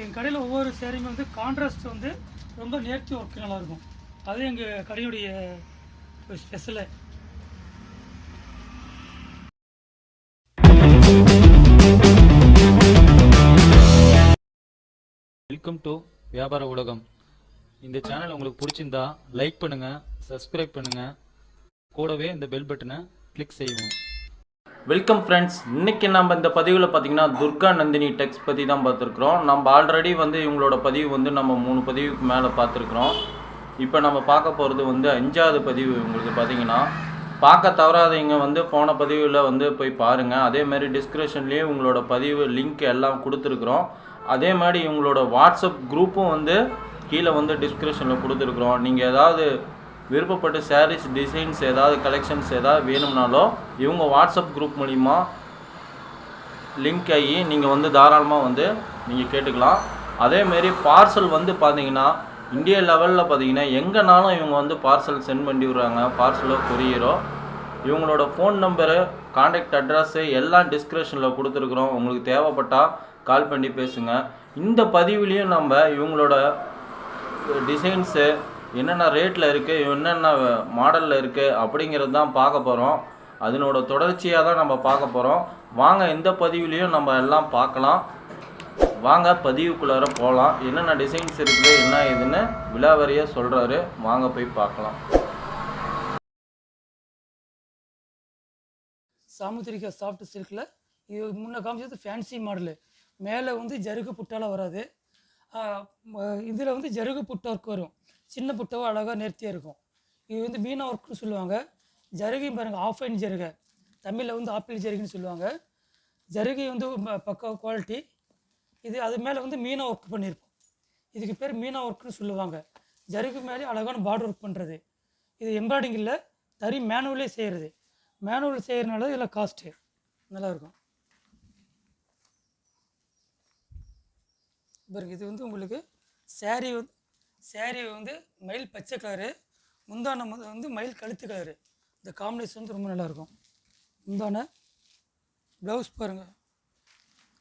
எங்கள் கடையில் ஒவ்வொரு சேரீமே வந்து கான்ட்ராஸ்ட் வந்து ரொம்ப நேர்த்தி ஒர்க்கு நல்லாயிருக்கும் அது எங்கள் கடையுடைய ஒரு ஸ்பெஷலு வெல்கம் டு வியாபார உலகம் இந்த சேனல் உங்களுக்கு பிடிச்சிருந்தா லைக் பண்ணுங்க சப்ஸ்கிரைப் பண்ணுங்க. கூடவே இந்த பெல் பட்டனை கிளிக் செய்வோம் வெல்கம் ஃப்ரெண்ட்ஸ் இன்றைக்கி நம்ம இந்த பதிவில் பார்த்தீங்கன்னா துர்கா நந்தினி டெக்ஸ் பற்றி தான் பார்த்துருக்குறோம். நம்ம ஆல்ரெடி வந்து இவங்களோட பதிவு வந்து நம்ம மூணு பதிவுக்கு மேலே பார்த்துருக்குறோம். இப்போ நம்ம பார்க்க போகிறது வந்து அஞ்சாவது பதிவு. உங்களுக்கு பார்த்தீங்கன்னா பார்க்க தவறாதவங்க வந்து போன பதிவில் வந்து போய் பாருங்கள் அதே மாதிரி டிஸ்கிரிப்ஷன்லேயே உங்களோட பதிவு லிங்க் எல்லாம் கொடுத்துருக்குறோம். அதே மாதிரி இவங்களோட வாட்ஸ்அப் குரூப்பும் வந்து கீழே வந்து டிஸ்கிரிப்ஷனில் கொடுத்துருக்குறோம். நீங்கள் ஏதாவது விருப்பப்பட்ட சாரீஸ் டிசைன்ஸ் ஏதாவது கலெக்ஷன்ஸ் ஏதாவது வேணும்னாலும் இவங்க வாட்ஸ்அப் குரூப் மூலிமா லிங்க் ஆகி நீங்கள் வந்து தாராளமாக வந்து நீங்கள் கேட்டுக்கலாம். அதேமாரி பார்சல் வந்து பார்த்தீங்கன்னா இந்தியா லெவலில் பார்த்தீங்கன்னா எங்கேனாலும் இவங்க வந்து பார்சல் சென்ட் பண்ணி விடுறாங்க. பார்சலோ கொரியரோ இவங்களோட ஃபோன் நம்பரு காண்டாக்ட் அட்ரஸ்ஸு எல்லாம் டிஸ்கிரிப்ஷனில் கொடுத்துருக்குறோம். உங்களுக்கு தேவைப்பட்டால் கால் பண்ணி பேசுங்க. இந்த பதிவுலேயும் நம்ம இவங்களோட டிசைன்ஸு என்னென்ன ரேட்டில் இருக்குது என்னென்ன மாடலில் இருக்குது அப்படிங்கிறது தான் பார்க்க போகிறோம் அதனோட தொடர்ச்சியாக தான் நம்ம பார்க்க போகிறோம் வாங்க இந்த பதிவுலேயும் நம்ம எல்லாம் பார்க்கலாம். வாங்க பதிவுக்குள்ளார போகலாம் என்னென்ன டிசைன்ஸ் இருக்குது என்ன ஏதுன்னு விலாவரியாக சொல்கிறாரு வாங்க போய் பார்க்கலாம். சாமுத்திரிகா சாஃப்ட் சில்கில் இது முன்ன காமிச்சது ஃபேன்சி மாடலு மேலே வந்து ஜருகு புட்டால் வராது. இதில் வந்து ஜருகு புட்டா ஒர்க் வரும். சின்ன புட்டவோ அழகாக நேர்த்தியாக இருக்கும். இது வந்து மீனா ஒர்க்னு சொல்லுவாங்க. ஜருகையும் பாருங்கள் ஆஃப் அண்ட் ஜருகை. தமிழில் வந்து ஆப்பிள் ஜருகின்னு சொல்லுவாங்க. ஜருகை வந்து பக்க பக்கா குவாலிட்டி இது அது மேலே வந்து மீனா ஒர்க் பண்ணியிருப்போம் இதுக்கு பேர் மீனா ஒர்க்னு சொல்லுவாங்க. ஜருகு மேலே அழகான பார்டர் ஒர்க் பண்ணுறது இது எம்ப்ராய்டிங் இல்லை தறி மேனுவலே செய்கிறது மேனுவல் செய்கிறனால இதில் காஸ்ட்டு நல்லாயிருக்கும். பாருங்க இது வந்து உங்களுக்கு சேரீ வந்து சேரீ வந்து மயில் பச்சை கலரு முந்தானம் வந்து- மயில் கழுத்து கலரு இந்த காம்பினேஷன் வந்து ரொம்ப நல்லாயிருக்கும். முந்தான ப்ளவுஸ் பாருங்கள்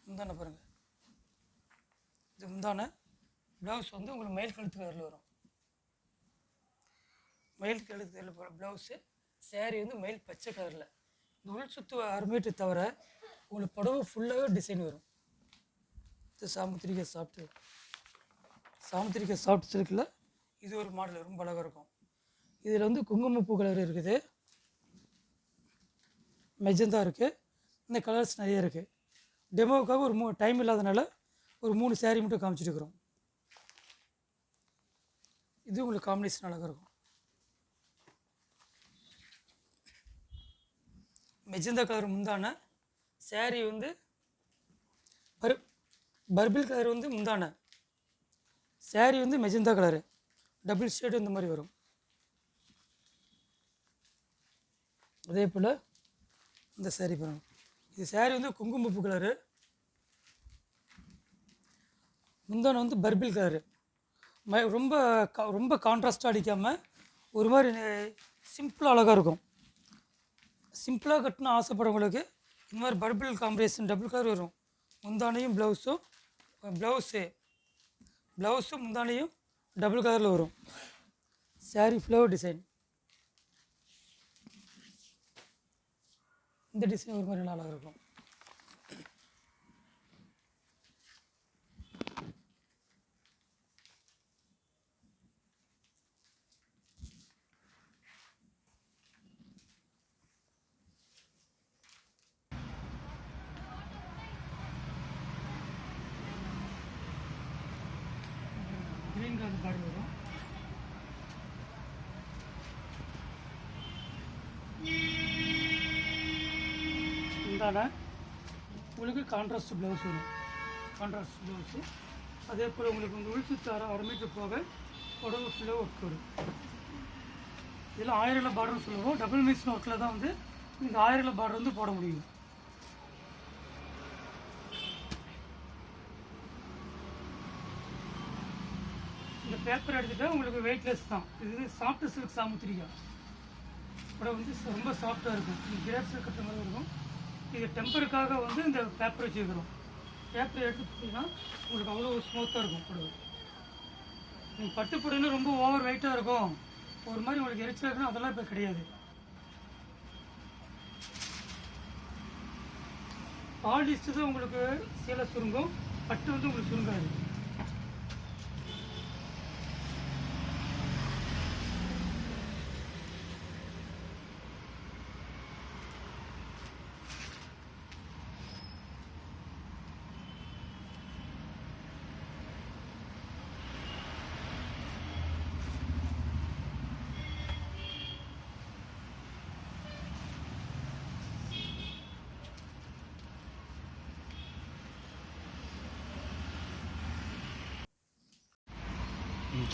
முந்தான பாருங்கள் இது முந்தான ப்ளவுஸ் வந்து உங்களுக்கு மயில் கழுத்து கலரில் வரும். மயில் கழுத்தில் ப்ளவுஸு சேரீ வந்து மயில் பச்சை கலரில் இந்த உள் சுத்து அருமையிட்டு தவிர உங்களுக்கு புடவை ஃபுல்லாகவே டிசைன் வரும். இது சாமுத்திரிகை சாப்பிட்டு சாமுத்திரிகை சாப்பிட்டு சில்கில் இது ஒரு மாடல் ரொம்ப அழகாக இருக்கும். இதில் வந்து குங்குமப்பூ கலர் இருக்குது. மெஜந்தா இருக்குது இந்த கலர்ஸ் நிறைய இருக்குது டெமோவுக்காக ஒரு மூ டைம் இல்லாதனால ஒரு மூணு சேரீ மட்டும் காமிச்சிட்டு இருக்கிறோம் இது உங்களுக்கு காம்பினேஷன் அழகாக இருக்கும். மெஜந்தா கலர் முந்தான சேரீ வந்து பர் பர்பிள் கலர் வந்து முந்தான. சேரீ வந்து மெஜந்தா கலரு டபுள் ஷேடு இந்த மாதிரி வரும். அதே போல் இந்த சேரீ பாருங்க. இது சேரீ வந்து குங்குமப்பூ கலரு முந்தான வந்து பர்பிள் கலரு ம ரொம்ப கா- ரொம்ப கான்ட்ராஸ்டாக அடிக்காமல் ஒரு மாதிரி சிம்பிளாக அழகாக இருக்கும். சிம்பிளாக கட்டணும் ஆசைப்படுறவங்களுக்கு இந்த மாதிரி பர்பிள் காம்பினேஷன் டபுள் கலர் வரும். முந்தானையும் ப்ளவுஸும் ப்ளவுஸு ப்ளவுஸும் முந்தானையும் டபுள் கலரில் வரும். சாரீ ஃப்ளவர் டிசைன் இந்த டிசைன் ஒரு மாதிரி நல்லா இருக்கும். க்ரீன் கலர் வரும் இந்தான உங்களுக்கு கான்ட்ராஸ்ட் ப்ளவுஸ் வரும் கான்ட்ராஸ்ட் ப்ளவுஸு அதே போல் உங்களுக்கு வந்து உள் சுத்தார அரமிட்டு போக உடம்பு ஃபுல்லாக ஒர்க் வரும் இதெல்லாம் ஆயிரம் பார்டர்னு சொல்லுவோம் டபுள் மிக்ஸ் ஒர்க்கில் தான் வந்து இந்த ஆயிரம் பார்டர் வந்து போட முடியும் பேப்பர் எடுத்துகிட்டா உங்களுக்கு வெயிட்லெஸ் தான். இது சாஃப்ட் சில்க் சாமுத்திரிக்கா கூட வந்து ரொம்ப சாஃப்டாக இருக்கும். இது கிரேப்ஸ் மாதிரி இருக்கும். இது டெம்பருக்காக வந்து இந்த பேப்பர் வச்சுருக்கிறோம். பேப்பர் எடுத்து உங்களுக்கு அவ்வளோ ஸ்மூத்தாக இருக்கும் புடவை நீங்கள் பட்டு புடவைன்னா ரொம்ப ஓவர் வெயிட்டாக இருக்கும். ஒரு மாதிரி உங்களுக்கு எரிச்சல் இருக்குன்னா அதெல்லாம் இப்போ கிடையாது. பாலிஸ்ட்டு தான் உங்களுக்கு சேலை சுருங்கும். பட்டு வந்து உங்களுக்கு சுருங்காது.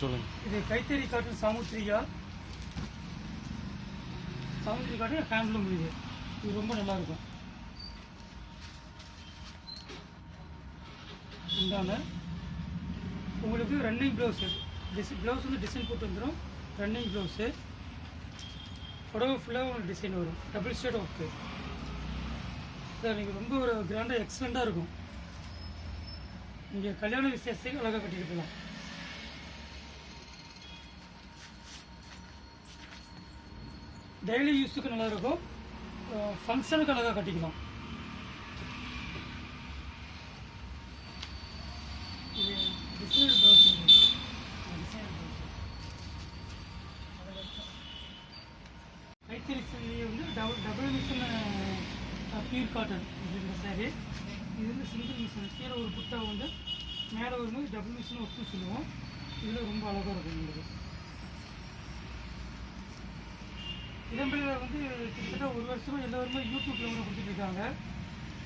சொல்லுங்க. இது கைத்தறி காட்டன் சாமுத்திரியா சாமுத்திரி காட்டன் ஹேண்ட்லூம் இது. இது ரொம்ப நல்லா இருக்கும் உண்டான உங்களுக்கு ரன்னிங் ப்ளவுஸு டிசைன் ப்ளவுஸ் வந்து டிசைன் போட்டு வந்துடும் ரன்னிங் ப்ளவுஸு புடவை ஃபுல்லாக உங்களுக்கு டிசைன் வரும். டபுள் ஷேட் ஒர்க்கு சார் நீங்கள் ரொம்ப ஒரு கிராண்டாக எக்ஸலண்ட்டாக இருக்கும். நீங்கள் கல்யாண விசேஷத்துக்கு அழகாக கட்டிட்டு போகலாம். டெய்லி யூஸுக்கு நல்லா இருக்கும். ஃபங்க்ஷனுக்கு அழகாக கட்டிக்கலாம். இது டிசைனர் ப்ளவுஸ் கைத்தறி வந்து double double machine pure cotton இது இந்த சாரி இது வந்து சிங்கிள் மிஷின் கீழே ஒரு புட்டா வந்து மேலே வரும்போது டபுள் மிஷின் ஒர்க்கு சொல்லுவோம். இதில் ரொம்ப அழகாக இருக்கும் உங்களுக்கு. இளம்பிள்ளைகள் வந்து கிட்டத்தட்ட ஒரு வருஷமா எல்லாருமே யூடியூப் விளம்பரம் கொடுத்துட்ருக்காங்க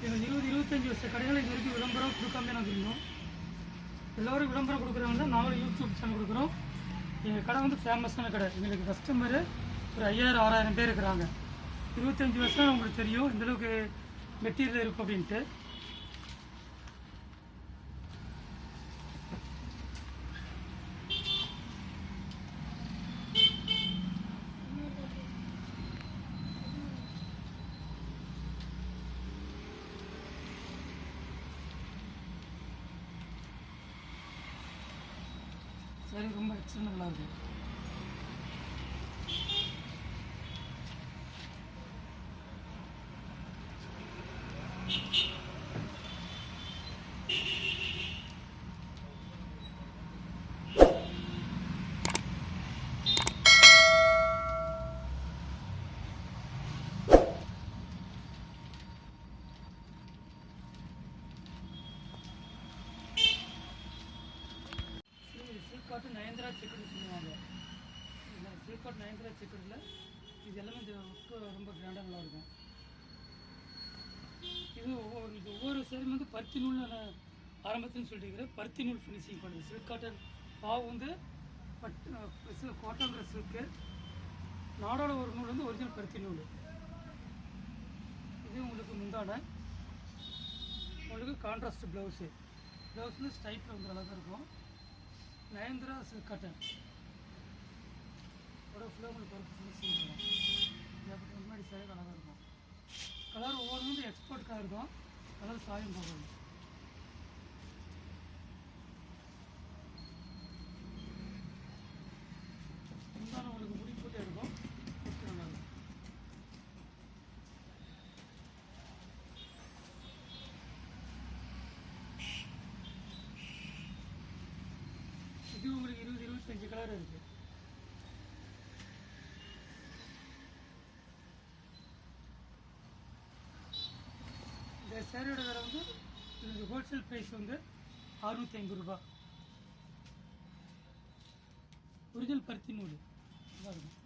எங்கள் இருபது இருபத்தஞ்சி வருஷ கடைகள் இது வரைக்கும் விளம்பரம் கொடுக்காம நாங்கள் இருந்தோம். எல்லோரும் விளம்பரம் கொடுக்குறாங்க நாங்களும் யூடியூப் சேனல் கொடுக்குறோம். எங்கள் கடை வந்து ஃபேமஸான கடை. எங்களுக்கு கஸ்டமரு ஒரு ஐயாயிரம் ஆறாயிரம் பேர் இருக்கிறாங்க. இருபத்தஞ்சி வருஷம் உங்களுக்கு தெரியும் இந்தளவுக்கு மெட்டீரியல் இருக்கும் அப்படின்ட்டு. சரி ரொம்ப எக்ஸலண்ட் நல்லா இருக்கும் நயன்தரா செக்குன்னு சொல்லுவாங்க. இல்லை சில்காட் நயன்தரா சிக்கனில் இது எல்லாமே இந்த ரொம்ப கிராண்டாக நல்லாயிருக்கும். இது ஒவ்வொரு இது ஒவ்வொரு சேரும் வந்து பருத்தி நூல் நான் ஆரம்பத்துன்னு சொல்லியிருக்கிறேன் பருத்தி நூல் ஃபினிஷிங் பண்ணுது. சில்க் காட்டன் பாவு வந்து பட் கோட்டாங்கிற சில்க்கு நாடோட ஒரு நூல் வந்து ஒரிஜினல் பருத்தி நூல். இது உங்களுக்கு முந்தான. உங்களுக்கு கான்ட்ராஸ்ட் ப்ளவுஸு ப்ளவுஸ் வந்து ஸ்டைப்பில் வந்து அழகாக இருக்கும். நயன்தரா கட்டன் காட்டன் ஃபுல்லாக உங்களுக்கு பருப்பு முன்னாடி சேவை அழகாக இருக்கும். கலர் ஒவ்வொரு எக்ஸ்போர்ட் கலர் தான் கலர் சாயம் போகாது இருந்தாலும் உங்களுக்கு முடி போட்டே இருக்கும் போட்டு நல்லா இருக்கும் இது உங்களுக்கு இருபது இருபத்தஞ்சு கலர் இருக்குது இந்த சேரீயோட விலை வந்து இது ஹோல்சேல் ப்ரைஸ் வந்து அறுநூற்றி ஐம்பது ரூபா ஒரிஜினல் பருத்தி நூல். நல்லா இருக்கும்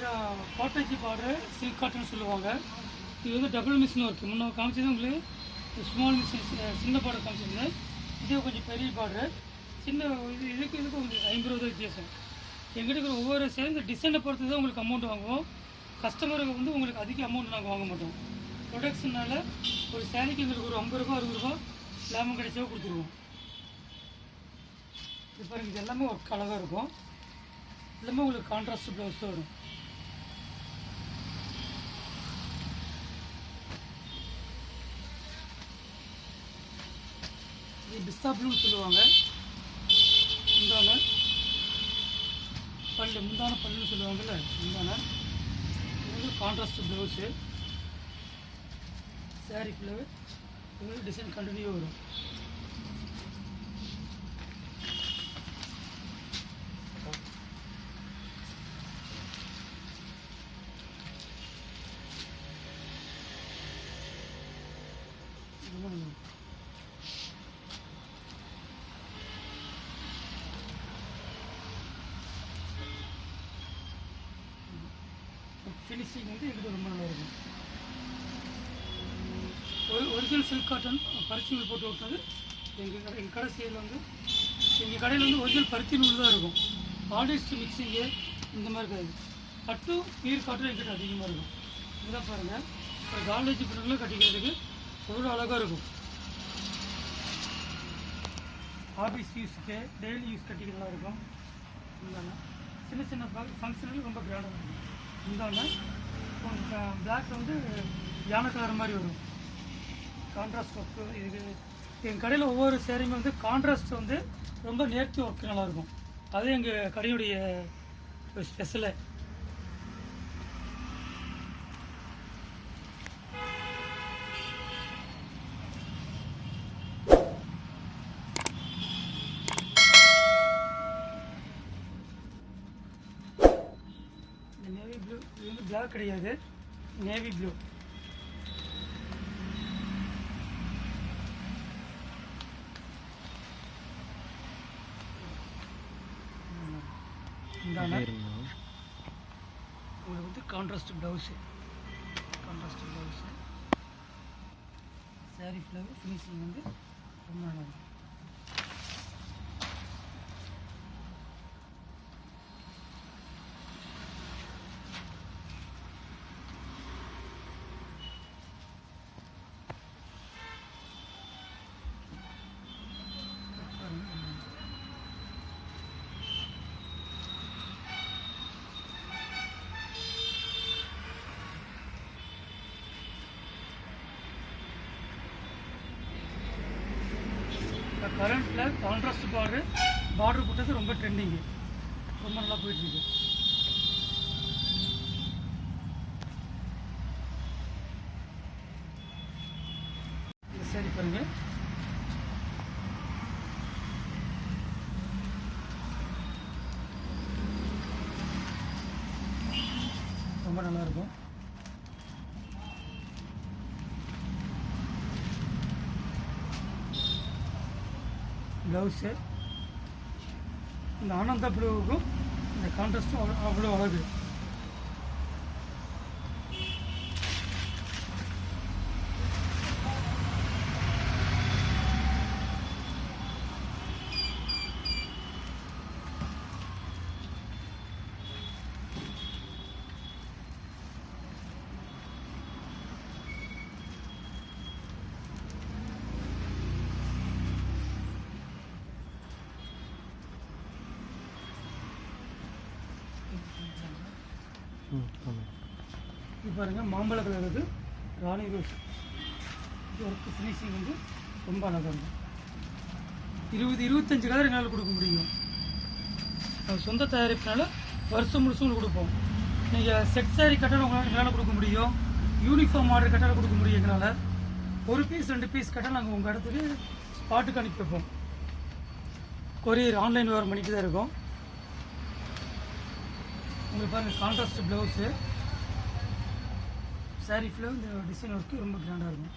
இதுதான் கோட்டச்சி சில்க் காட்டன் சொல்லுவாங்க. இது வந்து டபுள் மிஷின் ஒர்க்கு முன்ன காமிச்சது உங்களுக்கு ஸ்மால் மிஷின் சின்ன பார்டர் காமிச்சிருந்தேன். இதே கொஞ்சம் பெரிய பார்டர் சின்ன இது இதுக்கு இதுக்கு உங்களுக்கு ஐம்பது ரூபா வித்தியாசம். எங்கிட்ட இருக்கிற ஒவ்வொரு சேர்ந்து டிசைனை பொறுத்து தான் உங்களுக்கு அமௌண்ட் வாங்குவோம். கஸ்டமருக்கு வந்து உங்களுக்கு அதிக அமௌண்ட் நாங்கள் வாங்க மாட்டோம். ப்ரொடக்ஷனால் ஒரு சேலைக்கு எங்களுக்கு ஒரு ஐம்பது ரூபா அறுபது ரூபா லாபம் கிடைச்சா கொடுத்துருவோம். இப்போ இது எல்லாமே ஒர்க் அழகாக இருக்கும். எல்லாமே உங்களுக்கு கான்ட்ராஸ்ட் ப்ளவுஸ் தான் வரும். பிஸ்தா ப்ளூன்னு சொல்லுவாங்க. முந்தான. பல்லு முந்தான பல்லுன்னு சொல்லுவாங்கல்ல முந்தான. இது வந்து கான்ட்ராஸ்ட் ப்ளவுஸு சாரீ ஃபுல்லாகவே இது டிசைன் கண்டினியூ வரும். காட்டன் பருத்தி நூல் போட்டு விட்டது. எங்கள் கடை எங்கள் கடை சைடில் வந்து எங்கள் கடையில் வந்து ஒரிஜினல் பருத்தி நூல் தான் இருக்கும். ஆர்டிஸ்ட் மிக்சிங்கு இந்த மாதிரி கிடையாது. பட்டு நீர் காட்டும் எங்கிட்ட அதிகமாக இருக்கும். இதெல்லாம் பாருங்கள் ஒரு காலேஜ் பிள்ளைங்களும் கட்டிக்கிறதுக்கு எவ்வளோ அழகாக இருக்கும். ஆஃபீஸ் யூஸ்க்கு டெய்லி யூஸ் கட்டிக்கிறதா இருக்கும். இந்தாண்ணா சின்ன சின்ன ஃபங்க்ஷனுக்கு ரொம்ப கிராண்டாக இருக்கும். இந்தாண்ணா பிளாக் வந்து யானை கலர் மாதிரி வரும். கான்ட்ராஸ்ட் ஒர்க்கு இது எங்கள் கடையில் ஒவ்வொரு சேரீமே வந்து கான்ட்ராஸ்ட் வந்து ரொம்ப நேர்த்தி ஒர்க்கு நல்லாயிருக்கும் அது எங்கள் கடையுடைய ஸ்பெஷலு நேவி ப்ளூ இது வந்து பிளாக் கிடையாது. நேவி ப்ளூ இந்தாண்ணா உங்களுக்கு வந்து contrast blouse contrast blouse sari ஃபுல்லாகவே ஃபினிஷிங் வந்து ரொம்ப நல்லாயிருக்கும் கரண்ட்டில் கான்ட்ராஸ்ட் பார்டர் பார்டர் போட்டது ரொம்ப ட்ரெண்டிங்கு ரொம்ப நல்லா போயிட்டுருக்கு சரி பாருங்க ரொம்ப நல்லா இருக்கும் ப்ளவுஸு இந்த ஆனந்தா ப்ளூவுக்கும் இந்த கான்ட்ராஸ்ட்டும் அவ்வளோ அழகு. இது பாருங்கள் மாம்பழ கலர் இது ராணி ரோஸ் இது ஒர்க்கு ஃபினிஷிங் வந்து ரொம்ப அழகாக இருக்கும். இருபது இருபத்தஞ்சு கலர் எங்களால் கொடுக்க முடியும். சொந்த தயாரிப்பினால வருஷம் முழுசும் கொடுப்போம். நீங்கள் செட் சாரி கட்டணம் உங்களால் எங்களால் கொடுக்க முடியும். யூனிஃபார்ம் ஆர்டர் கட்டணம் கொடுக்க முடியும் எங்களால். ஒரு பீஸ் ரெண்டு பீஸ் கட்டணம் நாங்கள் உங்கள் இடத்துக்கு ஸ்பாட்டுக்கு அனுப்பி வைப்போம். கொரியர் ஆன்லைன் விவரம் பண்ணிட்டு தான் இருக்கோம். உங்களுக்கு பாருங்கள் கான்ட்ராஸ்ட் ப்ளவுஸு சாரீ ஃபுல்லாக இந்த டிசைன் ஒர்க்கு ரொம்ப கிராண்டாக இருக்கும்.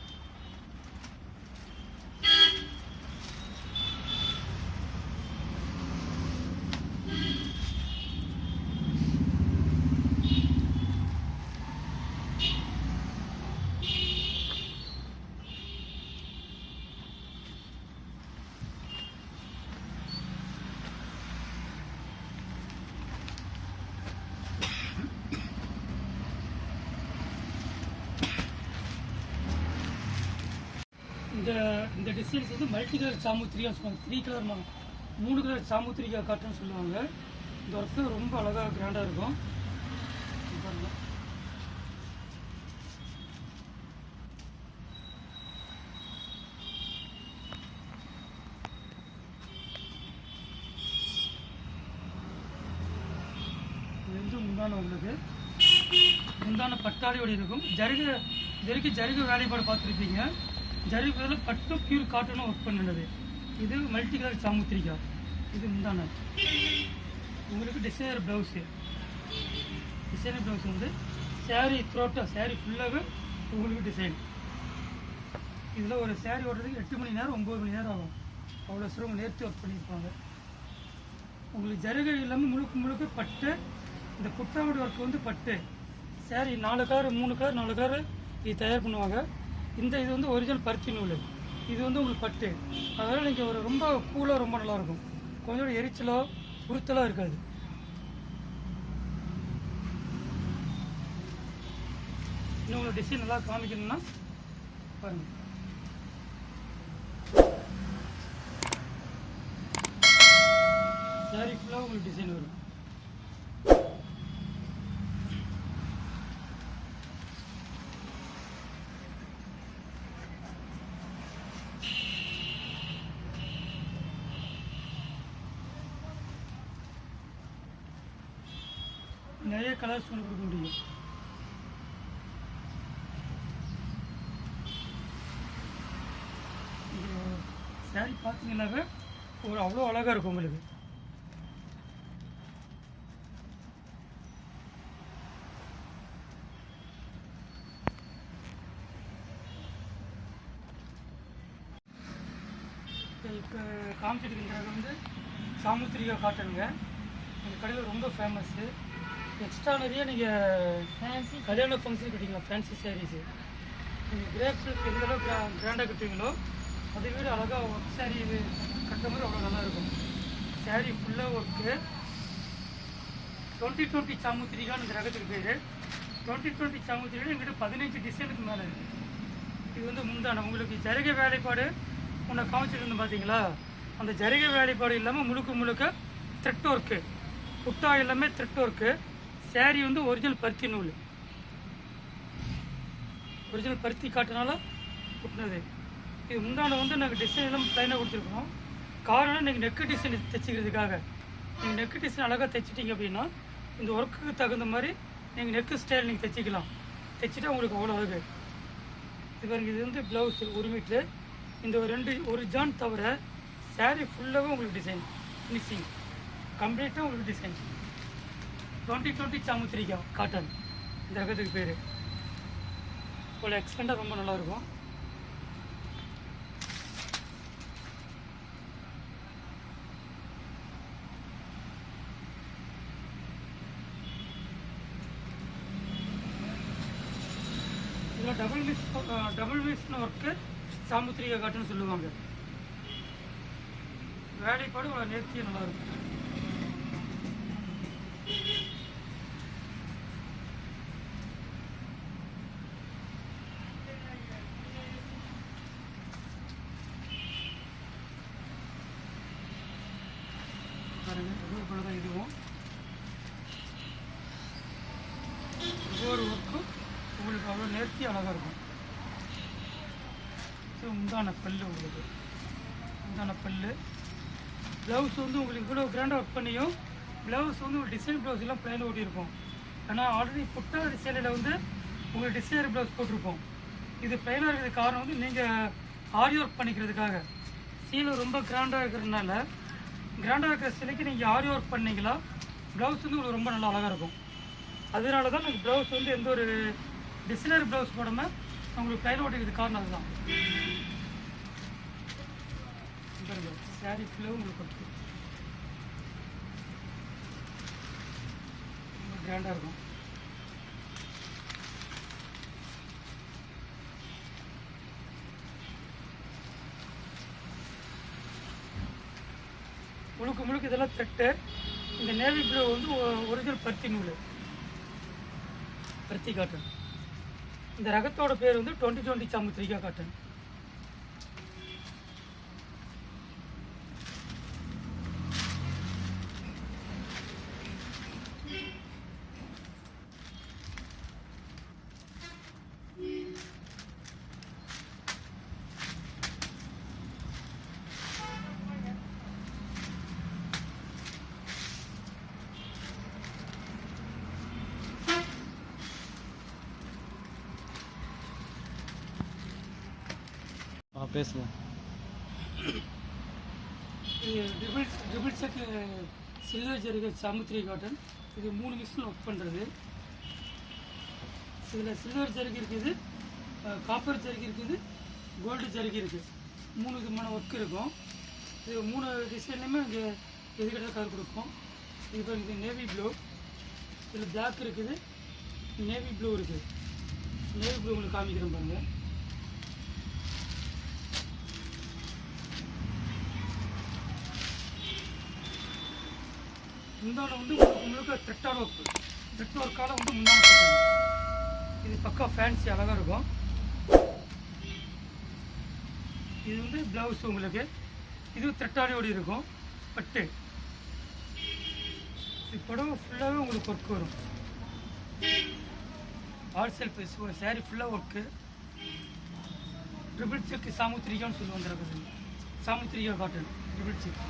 இந்த இந்த டிசைன்ஸ் வந்து மல்டி கலர் சாமுத்திரியாக சொல்லுவாங்க. த்ரீ கலர் மூணு கலர் சாமுத்திரிகா காட்டுன்னு சொல்லுவாங்க. இந்த ஒர்க்கு ரொம்ப அழகாக கிராண்டாக இருக்கும். இது முந்தான உள்ளது முந்தான பட்டாளியோட இருக்கும். ஜருகு ஜருகு ஜருகு வேலைப்பாடு பார்த்துருப்பீங்க. ஜரிபுரில் பட்டு பட்டும் பியூர் காட்டனும் ஒர்க் பண்ணுனது. இது மல்டி கலர் சாமுத்திரிக்கா. இது முந்தான. உங்களுக்கு டிசைனர் ப்ளவுஸு டிசைனர் ப்ளவுஸ் வந்து saree த்ரோட்டா சேரீ ஃபுல்லாகவே உங்களுக்கு டிசைன் இதில் ஒரு சேரீ ஓடுறதுக்கு எட்டு மணி நேரம் ஒம்பது மணி நேரம் ஆகும். அவ்வளோ சிரமம் நேர்த்தி ஒர்க் பண்ணியிருப்பாங்க. உங்களுக்கு ஜருகை இல்லாமல் முழுக்க முழுக்க பட்டு இந்த புட்டாவோட ஒர்க் வந்து பட்டு. சேரீ நாலு கார் மூணு கார் நாலு கார் இது தயார் பண்ணுவாங்க. இந்த இது வந்து ஒரிஜினல் பருத்தி நூல் இது. வந்து உங்களுக்கு பட்டு. அதனால் நீங்கள் ஒரு ரொம்ப கூலாக ரொம்ப நல்லாயிருக்கும் கொஞ்சம் எரிச்சலோ உறுத்தலோ இருக்காது. இன்னும் உங்களுக்கு டிசைன் நல்லா காமிக்கணும்னா பாருங்கள் சாரி ஃபுல்லாக உங்களுக்கு டிசைன் வரும். நிறைய கலர்ஸ் ஒன்று கொடுக்க முடியும். சாரி பார்த்தீங்கன்னாக்க ஒரு அவ்வளோ அழகாக இருக்கும் உங்களுக்கு. இப்போ காமிச்சிட்டு இருக்கிறது வந்து சாமுத்திரிகா காட்டனுங்க. எங்கள் கடையில் ரொம்ப ஃபேமஸ்ஸு எக்ஸ்ட்ரா நிறைய நீங்கள் கல்யாண ஃபங்க்ஷன் கட்டிங்களா ஃபேன்சி சாரீஸு நீங்கள் கிரேப்ஸ் எந்த அளவுக்கு கிராண்டாக கட்டுவீங்களோ அதை விட அழகாக ஒர்க் சாரீ மாதிரி அவ்வளோ நல்லாயிருக்கும் சாரீ ஃபுல்லாக ஒர்க்கு டுவெண்ட்டி டுவெண்ட்டி சாமுத்திரிகான்னு இந்த ரகத்துக்கு பேர். டுவெண்ட்டி டுவெண்ட்டி சாமுத்திரிகா எங்கிட்ட பதினஞ்சு டிசைனுக்கு மேலே இருக்குது இது வந்து முந்தான. உங்களுக்கு ஜரிகை வேலைப்பாடு உன்னை காமிச்சிட்டு பார்த்தீங்களா அந்த ஜரிகை வேலைப்பாடு இல்லாமல் முழுக்க முழுக்க த்ரெட் ஒர்க்கு புட்டா எல்லாமே த்ரெட் ஒர்க்கு saree வந்து ஒரிஜினல் பருத்தி நூல். ஒரிஜினல் பருத்தி காட்டினால புட்டினது இது முந்தான வந்து நாங்கள் டிசைன் எல்லாம் ப்ளைனாக கொடுத்துருக்கோம். காரணம் நீங்கள் நெக்கு டிசைன் தைச்சிக்கிறதுக்காக. நீங்கள் நெக்கு டிசைன் அழகாக தைச்சிட்டிங்க அப்படின்னா இந்த ஒர்க்குக்கு தகுந்த மாதிரி நீங்கள் நெக்கு ஸ்டைல் நீங்கள் தைச்சிக்கலாம். தைச்சிட்டா உங்களுக்கு அவ்வளோ அழகு. இது பாருங்க இது வந்து ப்ளவுஸ் ஒரு மீட்ரு இந்த ஒரு ரெண்டு ஒரு ஜான் தவிர சேரீ ஃபுல்லாகவே உங்களுக்கு டிசைன் ஃபினிஷிங் கம்ப்ளீட்டாக உங்களுக்கு டிசைன் டுவெண்ட்டி டுவெண்ட்டி சாமுத்திரிக்கா காட்டன். இந்த ரகத்துக்கு பேர். இவ்வளோ எக்ஸ்பெண்டாக ரொம்ப நல்லாயிருக்கும். இதில் டபுள் மிஸ் டபுள் மிஸ்னு ஒர்க்கு சாமுத்திரிகா காட்டுன்னு சொல்லுவாங்க. வேலைப்பாடு இவ்வளோ நேர்த்தியாக நல்லாயிருக்கும் பாருங்க அதே போல தான் இதுவும் ஒவ்வொரு ஒர்க்கும் உங்களுக்கு அவ்வளோ அழகாக இருக்கும். ஸோ உண்டான பல்லு உங்களுக்கு. உண்டான பல் ப்ளவுஸ் வந்து உங்களுக்கு இவ்வளோ கிராண்டாக ஒர்க் பண்ணியும் ப்ளவுஸ் வந்து ஒரு டிசைன் ப்ளவுஸ் எல்லாம் பிளைன் ஓட்டியிருப்போம். ஆனால் ஆல்ரெடி புட்டா டிசைனில் வந்து உங்களுக்கு டிசைனர் ப்ளவுஸ் போட்டிருப்போம். இது பிளைனாக இருக்கிறதுக்கு காரணம் வந்து நீங்கள் ஆரி ஒர்க் பண்ணிக்கிறதுக்காக. சீலை ரொம்ப கிராண்டாக இருக்கிறதுனால கிராண்டாக இருக்கிற சிலைக்கு நீங்கள் ஆரி ஒர்க் பண்ணீங்களா ப்ளவுஸ் வந்து உங்களுக்கு ரொம்ப நல்லா அழகாக இருக்கும். அதனால தான் எனக்கு ப்ளவுஸ் வந்து எந்த ஒரு டிசைனர் ப்ளவுஸ் போடாமல் உங்களுக்கு பிளைன் ஓட்டிக்கிறதுக்கு காரணம் அதுதான் சாரி ஃபுல்லாக உங்களுக்கு ரொம்ப கிராண்டாக இருக்கும். முழுக்க முழுக்க இதெல்லாம் தட்டு. இந்த நேவி ப்ளூ வந்து ஒரிஜினல் பருத்தி நூல். பருத்தி காட்டன். இந்த ரகத்தோட பேர் வந்து டுவெண்ட்டி டுவெண்ட்டி சாமுத்திரிகா காட்டன். பேசுங்க இது ட்ரிபிள் ட்ரிபிள் சில்வர் ஜரிகை சாமுத்திரி காட்டன். இது மூணு மிஷின் ஒர்க் பண்ணுறது இதில் சில்வர் ஜரிகை இருக்குது காப்பர் ஜரிகை இருக்குது கோல்டு ஜரிகை இருக்குது மூணு விதமான ஒர்க் இருக்கும். இது மூணு டிசைன்லையுமே இங்கே எதுக்கிட்ட கலர் கொடுக்கும். இது பாருங்க இது நேவி ப்ளூ இதில் பிளாக் இருக்குது நேவி ப்ளூ இருக்குது. நேவி ப்ளூ உங்களுக்கு காமிக்கிறேன் பாருங்கள் முந்தான வந்து உங்களுக்கு முழுக்க த்ரெட்டான ஒர்க்கு த்ரெட் ஒர்க்கால வந்து முந்தான இது பக்கா ஃபேன்சி அழகாக இருக்கும். இது வந்து ப்ளவுஸ் உங்களுக்கு. இது த்ரெட்டாடியோடு இருக்கும். பட்டு. இது புடவை ஃபுல்லாகவே உங்களுக்கு ஒர்க் வரும். ஹால்சேல் செல்ஃப் ஒரு சாரீ ஃபுல்லாக ஒர்க்கு ட்ரிபிள் செக்கு சாமுத்திரிகான்னு சொல்லி வந்துருக்குது சாமுத்திரிகா காட்டன் ட்ரிபிள் செக்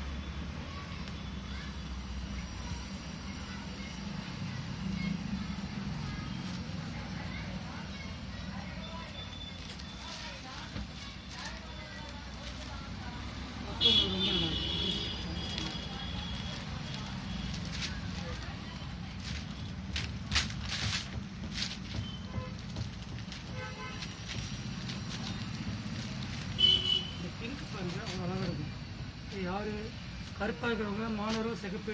கருப்பாக இருக்கிறவங்க மாணவரோ சிகப்பு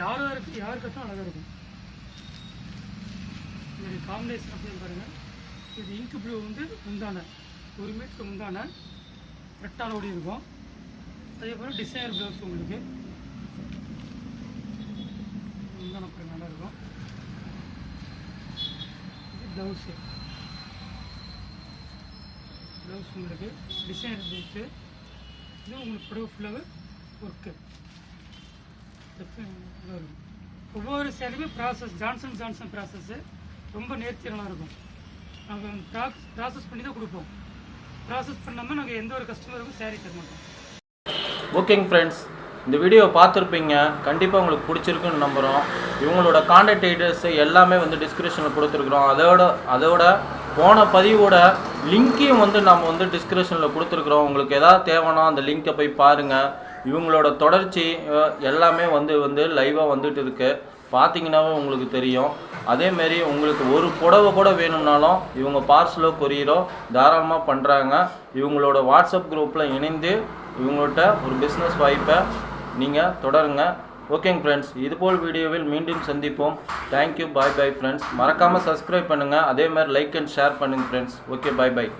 யாரோ இருக்கு யார் கட்டும் அழகாக இருக்கும். இதோடைய காம்பினேஷன் அப்படின்னு பாருங்கள் இது இங்கு ப்ளூ வந்து முந்தான ஒரு மீட்டர் முந்தான ரெட்டான ஓடி இருக்கும். அதே போல் டிசைனர் ப்ளவுஸ் உங்களுக்கு. முந்தான பாருங்க நல்லா இருக்கும். இது ப்ளவுஸு ப்ளவுஸ் உங்களுக்கு டிசைனர் ப்ளவுஸு இது உங்களுக்கு புடவை ஃபுல்லாகவே ஒர்க்கு வரும் ஒவ்வொரு சேலையுமே ப்ராசஸ் ஜான்சன் ஜான்சன் ப்ராசஸ்ஸு ரொம்ப நேர்த்தியெல்லாம் இருக்கும். நாங்கள் ப்ராசஸ் ப்ராசஸ் பண்ணி தான் கொடுப்போம். ப்ராசஸ் பண்ணாமல் நாங்கள் எந்த ஒரு கஸ்டமருக்கும் சேரீ தர மாட்டோம். ஓகேங்க ஃப்ரெண்ட்ஸ் இந்த வீடியோ பார்த்துருப்பீங்க. கண்டிப்பாக உங்களுக்கு பிடிச்சிருக்குன்னு நம்புகிறோம் இவங்களோட காண்டாக்ட் டீட்டெயில்ஸு எல்லாமே வந்து டிஸ்கிரிப்ஷனில் கொடுத்துருக்குறோம். அதோட அதோட போன பதிவோட லிங்க்கையும் வந்து நம்ம வந்து டிஸ்கிரிப்ஷனில் கொடுத்துருக்குறோம். உங்களுக்கு எதாவது தேவைன்னா அந்த லிங்க்கை போய் பாருங்கள் இவங்களோட தொடர்ச்சி எல்லாமே வந்து வந்து லைவாக வந்துட்டு இருக்கு. பார்த்தீங்கன்னாவே உங்களுக்கு தெரியும். அதேமாரி உங்களுக்கு ஒரு புடவை கூட வேணும்னாலும் இவங்க பார்சலோ கொரியரோ தாராளமாக பண்ணுறாங்க இவங்களோட வாட்ஸ்அப் குரூப்பில் இணைந்து இவங்கள்ட்ட ஒரு பிஸ்னஸ் வாய்ப்பை நீங்கள் தொடருங்க. ஓகேங்க ஃப்ரெண்ட்ஸ் இதுபோல் வீடியோவில் மீண்டும் சந்திப்போம். Thank you bye bye friends மறக்காமல் சப்ஸ்கிரைப் பண்ணுங்கள் அதே மாதிரி லைக் அண்ட் ஷேர் பண்ணுங்கள் ஃப்ரெண்ட்ஸ் ஓகே பாய் பாய்